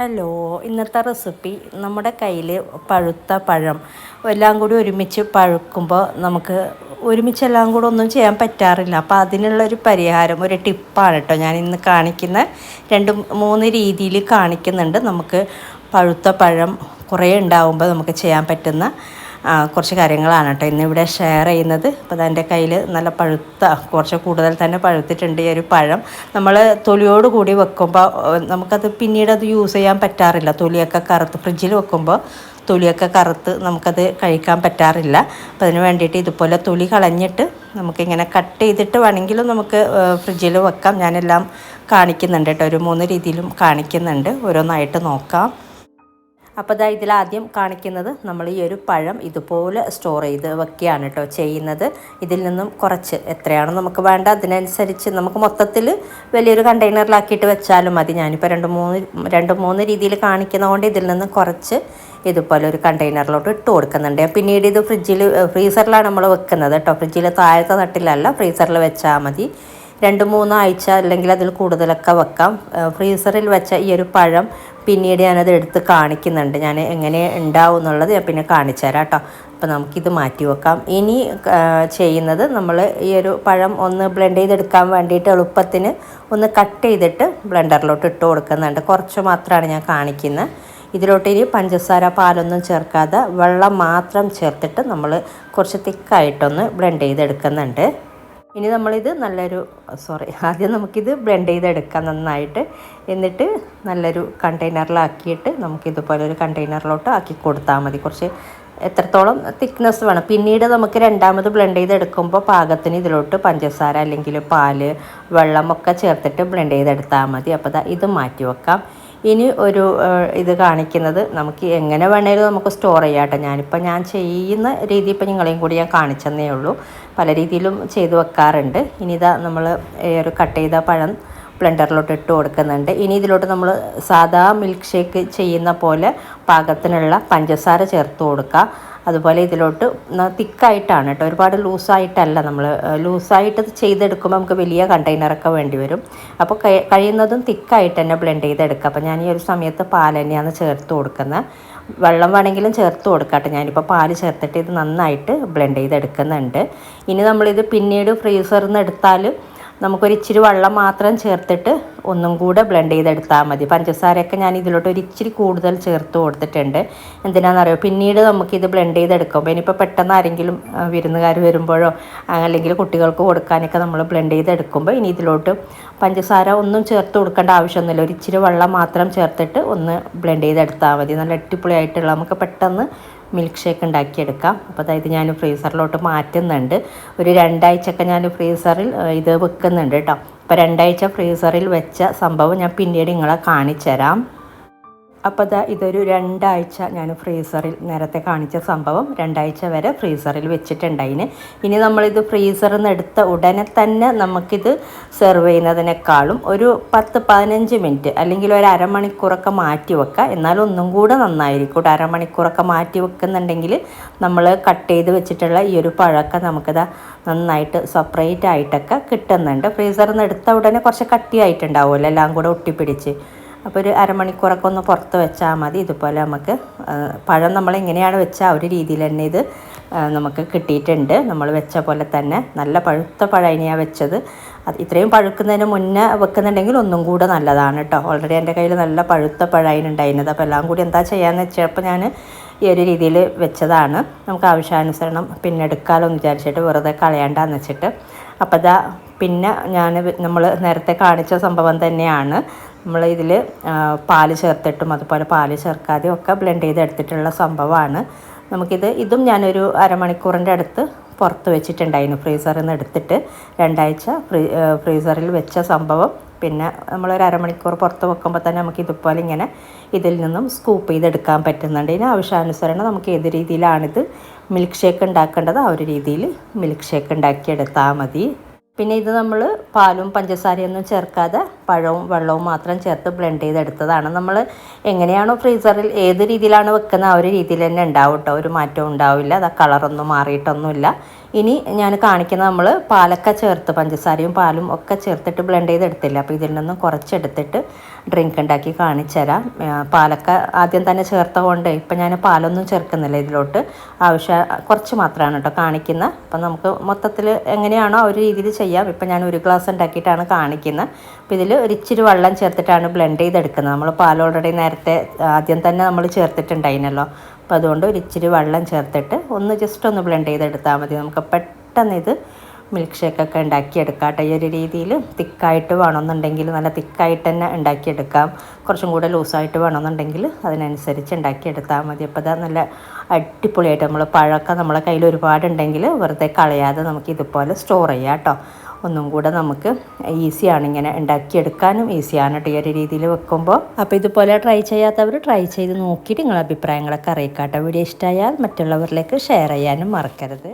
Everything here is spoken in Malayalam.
ഹലോ ഇന്നത്തെ റെസിപ്പി നമ്മുടെ കയ്യിൽ പഴുത്ത പഴം. എല്ലാം കൂടി ഒരുമിച്ച് പഴുക്കുമ്പോൾ നമുക്ക് ഒരുമിച്ച് എല്ലാം കൂടെ ഒന്നും ചെയ്യാൻ പറ്റാറില്ല. അപ്പോൾ അതിനുള്ളൊരു പരിഹാരം ഒരു ടിപ്പാണ് കേട്ടോ ഞാൻ ഇന്ന് കാണിക്കുന്ന. രണ്ട് മൂന്ന് രീതിയിൽ കാണിക്കുന്നുണ്ട് നമുക്ക് പഴുത്ത പഴം കുറേ ഉണ്ടാവുമ്പോൾ നമുക്ക് ചെയ്യാൻ പറ്റുന്ന കുറച്ച് കാര്യങ്ങളാണ് കേട്ടോ. ഇന്നിവിടെ ഷെയർ ചെയ്യുന്നത്. അപ്പോൾ അതെന്റെ കയ്യിൽ നല്ല പഴുത്ത കുറച്ച് കൂടുതൽ തന്നെ പഴുത്തിട്ടുണ്ട് ഈ ഒരു പഴം. നമ്മൾ തൊലിയോട് കൂടി വെക്കുമ്പോൾ നമുക്കത് പിന്നീട് അത് യൂസ് ചെയ്യാൻ പറ്റാറില്ല. തൊലിയൊക്കെ കറുത്ത് ഫ്രിഡ്ജിൽ വെക്കുമ്പോൾ തൊലിയൊക്കെ കറുത്ത് നമുക്കത് കഴിക്കാൻ പറ്റാറില്ല. അപ്പോൾ അതിന് വേണ്ടിയിട്ട് ഇതുപോലെ തൊലി കളഞ്ഞിട്ട് നമുക്കിങ്ങനെ കട്ട് ചെയ്തിട്ട് വേണമെങ്കിലും നമുക്ക് ഫ്രിഡ്ജിൽ വെക്കാം. ഞാനെല്ലാം കാണിക്കുന്നുണ്ട് കേട്ടോ. ഒരു മൂന്ന് രീതിയിലും കാണിക്കുന്നുണ്ട്. ഓരോന്നായിട്ട് നോക്കാം. അപ്പോൾ ഇതാ ഇതിലാദ്യം കാണിക്കുന്നത് നമ്മൾ ഈ ഒരു പഴം ഇതുപോലെ സ്റ്റോർ ചെയ്ത് വെക്കുകയാണ് കേട്ടോ ചെയ്യുന്നത്. ഇതിൽ നിന്നും കുറച്ച് എത്രയാണ് നമുക്ക് വേണ്ട അതിനനുസരിച്ച് നമുക്ക് മൊത്തത്തിൽ വലിയൊരു കണ്ടെയ്നറിലാക്കിയിട്ട് വെച്ചാലും മതി. ഞാനിപ്പോൾ രണ്ട് മൂന്ന് രണ്ട് മൂന്ന് രീതിയിൽ കാണിക്കുന്നതുകൊണ്ട് ഇതിൽ നിന്ന് കുറച്ച് ഇതുപോലെ ഒരു കണ്ടെയ്നറിലോട്ട് ഇട്ട് കൊടുക്കുന്നുണ്ട്. പിന്നീട് ഇത് ഫ്രിഡ്ജിൽ ഫ്രീസറിലാണ് നമ്മൾ വെക്കുന്നത് കേട്ടോ. ഫ്രിഡ്ജിൽ താഴത്തെ തട്ടിലല്ല ഫ്രീസറിൽ വെച്ചാൽ മതി. രണ്ട് മൂന്നാഴ്ച അല്ലെങ്കിൽ അതിൽ കൂടുതലൊക്കെ വെക്കാം. ഫ്രീസറിൽ വെച്ച ഈ ഒരു പഴം പിന്നീട് ഞാനത് എടുത്ത് കാണിക്കുന്നുണ്ട്. ഞാൻ എങ്ങനെ ഉണ്ടാവും എന്നുള്ളത് ഞാൻ പിന്നെ കാണിച്ചു തരാം കേട്ടോ. അപ്പോൾ നമുക്കിത് മാറ്റി വെക്കാം. ഇനി ചെയ്യുന്നത് നമ്മൾ ഈ ഒരു പഴം ഒന്ന് ബ്ലെൻഡ് ചെയ്തെടുക്കാൻ വേണ്ടിയിട്ട് എളുപ്പത്തിന് ഒന്ന് കട്ട് ചെയ്തിട്ട് ബ്ലെൻഡറിലോട്ട് ഇട്ട് കൊടുക്കുന്നുണ്ട്. കുറച്ച് മാത്രമാണ് ഞാൻ കാണിക്കുന്നത് ഇതിലോട്ട് ഇനി പഞ്ചസാര പാലൊന്നും ചേർക്കാതെ വെള്ളം മാത്രം ചേർത്തിട്ട് നമ്മൾ കുറച്ച് തിക്കായിട്ടൊന്ന് ബ്ലെൻഡ് ചെയ്തെടുക്കുന്നുണ്ട്. ഇനി നമ്മളിത് നല്ലൊരു സോറി ആദ്യം നമുക്കിത് ബ്ലെൻഡ് ചെയ്തെടുക്കാം നന്നായിട്ട്. എന്നിട്ട് നല്ലൊരു കണ്ടെയ്നറിലാക്കിയിട്ട് നമുക്കിതുപോലെ ഒരു കണ്ടെയ്നറിലോട്ട് ആക്കി കൊടുത്താൽ മതി. കുറച്ച് എത്രത്തോളം തിക്നെസ് വേണം. പിന്നീട് നമുക്ക് രണ്ടാമത് ബ്ലെൻഡ് ചെയ്തെടുക്കുമ്പോൾ പാകത്തിന് ഇതിലോട്ട് പഞ്ചസാര അല്ലെങ്കിൽ പാൽ വെള്ളമൊക്കെ ചേർത്തിട്ട് ബ്ലെൻഡ് ചെയ്തെടുത്താൽ മതി. അപ്പോൾ ഇത് മാറ്റി വെക്കാം. ഇനി ഒരു ഇത് കാണിക്കുന്നത് നമുക്ക് എങ്ങനെ വേണേലും നമുക്ക് സ്റ്റോർ ചെയ്യാം കേട്ടോ ഞാനിപ്പോൾ ഞാൻ ചെയ്യുന്ന രീതി ഇപ്പോൾ നിങ്ങളെയും കൂടി ഞാൻ കാണിച്ചെന്നേ ഉള്ളൂ. പല രീതിയിലും ചെയ്തു വെക്കാറുണ്ട്. ഇനി ഇതാ നമ്മൾ ഒരു കട്ട് ചെയ്ത പഴം ബ്ലെൻഡറിലോട്ട് ഇട്ട് കൊടുക്കുന്നുണ്ട്. ഇനി ഇതിലോട്ട് നമ്മൾ സാധാ മിൽക്ക് ഷേക്ക് ചെയ്യുന്ന പോലെ പാകത്തിനുള്ള പഞ്ചസാര ചേർത്ത് കൊടുക്കുക അതുപോലെ ഇതിലോട്ട് തിക്കായിട്ടാണ് കേട്ടോ. ഒരുപാട് ലൂസായിട്ടല്ല നമ്മൾ ലൂസായിട്ട് ചെയ്തെടുക്കുമ്പോൾ നമുക്ക് വലിയ കണ്ടെയ്നറൊക്കെ വേണ്ടി വരും. അപ്പോൾ കഴി- കഴിയുന്നതും തിക്കായിട്ട് തന്നെ ബ്ലെൻഡ് ചെയ്തെടുക്കുക അപ്പോൾ ഞാൻ ഈ ഒരു സമയത്ത് പാൽ തന്നെയാണ് ചേർത്ത് കൊടുക്കുന്നത്. വെള്ളം വേണമെങ്കിലും ചേർത്ത് കൊടുക്കട്ടെ. ഞാനിപ്പോൾ പാൽ ചേർത്തിട്ട് ഇത് നന്നായിട്ട് ബ്ലെൻഡ് ചെയ്തെടുക്കുന്നുണ്ട്. ഇനി നമ്മളിത് പിന്നീട് ഫ്രീസറിൽ നിന്ന് എടുത്താൽ നമുക്കൊരു ഇച്ചിരി വെള്ളം മാത്രം ചേർത്തിട്ട് ഒന്നും കൂടെ ബ്ലെൻഡ് ചെയ്തെടുത്താൽ മതി. പഞ്ചസാരയൊക്കെ ഞാൻ ഇതിലോട്ട് ഒരു ഇച്ചിരി കൂടുതൽ ചേർത്ത് കൊടുത്തിട്ടുണ്ട്. എന്തിനാണെന്നറിയോ പിന്നീട് നമുക്കിത് ബ്ലെൻഡ് ചെയ്തെടുക്കുമ്പോൾ ഇനിയിപ്പോൾ പെട്ടെന്ന് ആരെങ്കിലും വിരുന്നുകാർ വരുമ്പോഴോ അല്ലെങ്കിൽ കുട്ടികൾക്ക് കൊടുക്കാനൊക്കെ നമ്മൾ ബ്ലെൻഡ് ചെയ്തെടുക്കുമ്പോൾ ഇനി ഇതിലോട്ട് പഞ്ചസാര ഒന്നും ചേർത്ത് കൊടുക്കേണ്ട ആവശ്യമൊന്നുമില്ല. ഒരു ഇച്ചിരി വെള്ളം മാത്രം ചേർത്തിട്ട് ഒന്ന് ബ്ലെൻഡ് ചെയ്തെടുത്താൽ മതി. നല്ല അടിപൊളിയായിട്ടുള്ള നമുക്ക് പെട്ടെന്ന് മിൽക്ക് ഷേക്ക് ഉണ്ടാക്കിയെടുക്കാം. അപ്പോൾ അതായത് ഞാൻ ഫ്രീസറിലോട്ട് മാറ്റുന്നുണ്ട്. ഒരു രണ്ടാഴ്ചയൊക്കെ ഞാൻ ഫ്രീസറിൽ ഇത് വെക്കുന്നുണ്ട് കേട്ടോ അപ്പോൾ രണ്ടാഴ്ച ഫ്രീസറിൽ വെച്ച സംഭവം ഞാൻ പിന്നീട് നിങ്ങളെ കാണിച്ചു തരാം അപ്പോൾ ദാ ഇതൊരു രണ്ടാഴ്ച ഞാൻ ഫ്രീസറിൽ നേരത്തെ കാണിച്ച സംഭവം. രണ്ടാഴ്ച വരെ ഫ്രീസറിൽ വെച്ചിട്ടുണ്ടായിന്. ഇനി നമ്മളിത് ഫ്രീസറിൽ നിന്ന് എടുത്ത ഉടനെ തന്നെ നമുക്കിത് സെർവ് ചെയ്യുന്നതിനേക്കാളും ഒരു പത്ത് പതിനഞ്ച് മിനിറ്റ് അല്ലെങ്കിൽ ഒരു അരമണിക്കൂറൊക്കെ മാറ്റി വെക്കുക എന്നാൽ ഒന്നും കൂടെ നന്നായിരിക്കും. ഒരു അരമണിക്കൂറൊക്കെ മാറ്റി വെക്കുന്നുണ്ടെങ്കിൽ നമ്മൾ കട്ട് ചെയ്ത് വെച്ചിട്ടുള്ള ഈ ഒരു പഴമൊക്കെ നമുക്കിത് നന്നായിട്ട് സെപ്പറേറ്റ് ആയിട്ടൊക്കെ കിട്ടുന്നുണ്ട്. ഫ്രീസറിൽ നിന്ന് എടുത്ത ഉടനെ കുറച്ച് കട്ടിയായിട്ടുണ്ടാവുമല്ലോ എല്ലാം കൂടെ ഒട്ടിപ്പിടിച്ച്. അപ്പോൾ ഒരു അരമണിക്കൂറൊക്കെ ഒന്ന് പുറത്ത് വെച്ചാൽ മതി. ഇതുപോലെ നമുക്ക് പഴം നമ്മൾ എങ്ങനെയാണ് വെച്ചാൽ ആ ഒരു രീതിയിൽ തന്നെ ഇത് നമുക്ക് കിട്ടിയിട്ടുണ്ട്. നമ്മൾ വെച്ച പോലെ തന്നെ നല്ല പഴുത്ത പഴയനെയാണ് വെച്ചത്. അത് ഇത്രയും പഴുക്കുന്നതിന് മുന്നേ വെക്കുന്നുണ്ടെങ്കിൽ ഒന്നും കൂടെ നല്ലതാണ് കേട്ടോ ഓൾറെഡി എന്റെ കയ്യിൽ നല്ല പഴുത്ത പഴയനുണ്ടായിരുന്നത് അപ്പോൾ എല്ലാം കൂടി എന്താ ചെയ്യാമെന്ന് വെച്ചപ്പോൾ ഞാൻ ഈ ഒരു രീതിയിൽ വെച്ചതാണ്. നമുക്ക് ആവശ്യാനുസരണം പിന്നെ എടുക്കാമല്ലോ എന്ന് വിചാരിച്ചിട്ട് വെറുതെ കളയണ്ടെന്ന് വെച്ചിട്ട്. അപ്പോൾ ഇതാ പിന്നെ ഞാൻ നമ്മൾ നേരത്തെ കാണിച്ച സംഭവം തന്നെയാണ്. നമ്മൾ ഇതിൽ പാൽ ചേർത്തിട്ടും അതുപോലെ പാൽ ചേർക്കാതെയും ഒക്കെ ബ്ലെൻഡ് ചെയ്തെടുത്തിട്ടുള്ള സംഭവമാണ് നമുക്കിത് ഇതും ഞാനൊരു അരമണിക്കൂറിന്റെ അടുത്ത് പുറത്ത് വെച്ചിട്ടുണ്ടായിരുന്നു ഫ്രീസറിൽ നിന്ന് എടുത്തിട്ട്. രണ്ടാഴ്ച ഫ്രീ ഫ്രീസറിൽ വെച്ച സംഭവം. പിന്നെ നമ്മളൊരു അരമണിക്കൂർ പുറത്ത് വെക്കുമ്പോൾ തന്നെ നമുക്ക് ഇതുപോലെ ഇങ്ങനെ ഇതിൽ നിന്നും സ്കൂപ്പ് ചെയ്തെടുക്കാൻ പറ്റുന്നുണ്ട്. ഇതിന് ആവശ്യാനുസരണം നമുക്ക് ഏത് രീതിയിലാണിത്? മിൽക്ക് ഷേക്ക് ഉണ്ടാക്കേണ്ടത് ആ ഒരു രീതിയിൽ മിൽക്ക് ഷേക്ക് ഉണ്ടാക്കിയെടുത്താൽ മതി. പിന്നെ ഇത് നമ്മൾ പാലും പഞ്ചസാരയൊന്നും ചേർക്കാതെ പഴവും വെള്ളവും മാത്രം ചേർത്ത് ബ്ലെൻഡ് ചെയ്തെടുത്തതാണ്. നമ്മൾ എങ്ങനെയാണോ ഫ്രീസറിൽ ഏത് രീതിയിലാണ് വെക്കുന്നത് ആ ഒരു രീതിയിൽ തന്നെ ഉണ്ടാവും കേട്ടോ ഒരു മാറ്റവും ഉണ്ടാവില്ല. അത് കളറൊന്നും മാറിയിട്ടൊന്നുമില്ല. ഇനി ഞാൻ കാണിക്കുന്നത് നമ്മൾ പാലൊക്കെ ചേർത്ത് പഞ്ചസാരയും പാലും ഒക്കെ ചേർത്തിട്ട് ബ്ലെൻഡ് ചെയ്തെടുത്തില്ല? അപ്പോൾ ഇതിൽ നിന്നും കുറച്ചെടുത്തിട്ട് ഡ്രിങ്ക് ഉണ്ടാക്കി കാണിച്ചുതരാം പാലൊക്കെ ആദ്യം തന്നെ ചേർത്ത കൊണ്ട് ഇപ്പം ഞാൻ പാലൊന്നും ചേർക്കുന്നില്ല ഇതിലോട്ട്. ആവശ്യ കുറച്ച് മാത്രമാണ് കേട്ടോ കാണിക്കുന്നത് അപ്പം നമുക്ക് മൊത്തത്തിൽ എങ്ങനെയാണോ ആ ഒരു രീതിയിൽ ചെയ്യാം. ഇപ്പം ഞാൻ ഒരു ഗ്ലാസ് ഉണ്ടാക്കിയിട്ടാണ് കാണിക്കുന്നത് അപ്പോൾ ഇതിൽ ഒരിച്ചിരി വെള്ളം ചേർത്തിട്ടാണ് ബ്ലെൻഡ് ചെയ്തെടുക്കുന്നത് നമ്മൾ പാൽ ഓൾറെഡി നേരത്തെ ആദ്യം തന്നെ നമ്മൾ ചേർത്തിട്ടുണ്ടായിരുന്നല്ലോ അപ്പോൾ അതുകൊണ്ട് ഒരു ഇച്ചിരി വെള്ളം ചേർത്തിട്ട് ഒന്ന് ജസ്റ്റ് ഒന്ന് ബ്ലെൻഡ് ചെയ്തെടുത്താൽ മതി. നമുക്ക് പെട്ടെന്ന് ഇത് മിൽക്ക് ഷേക്കൊക്കെ ഉണ്ടാക്കിയെടുക്കാം കേട്ടോ ഈ ഒരു രീതിയിൽ തിക്കായിട്ട് വേണമെന്നുണ്ടെങ്കിൽ നല്ല തിക്കായിട്ട് തന്നെ ഉണ്ടാക്കിയെടുക്കാം. കുറച്ചും കൂടെ ലൂസായിട്ട് വേണമെന്നുണ്ടെങ്കിൽ അതിനനുസരിച്ച് ഉണ്ടാക്കിയെടുത്താൽ മതി. അപ്പോൾ അത് നല്ല അടിപൊളിയായിട്ട് നമ്മൾ പഴമൊക്കെ നമ്മളെ കയ്യിൽ ഒരുപാടുണ്ടെങ്കിൽ വെറുതെ കളയാതെ നമുക്ക് ഇതുപോലെ സ്റ്റോർ ചെയ്യാം കേട്ടോ ഒന്നും കൂടെ നമുക്ക് ഈസിയാണ് ഇങ്ങനെ ഉണ്ടാക്കിയെടുക്കാനും ഈസിയാണ് കേട്ടോ ഈ ഒരു രീതിയിൽ വെക്കുമ്പോൾ. അപ്പോൾ ഇതുപോലെ ട്രൈ ചെയ്യാത്തവർ ട്രൈ ചെയ്ത് നോക്കിയിട്ട് നിങ്ങളുടെ അഭിപ്രായങ്ങളൊക്കെ അറിയിക്കാട്ടോ. വീഡിയോ ഇഷ്ടമായാൽ മറ്റുള്ളവരിലേക്ക് ഷെയർ ചെയ്യാനും മറക്കരുത്.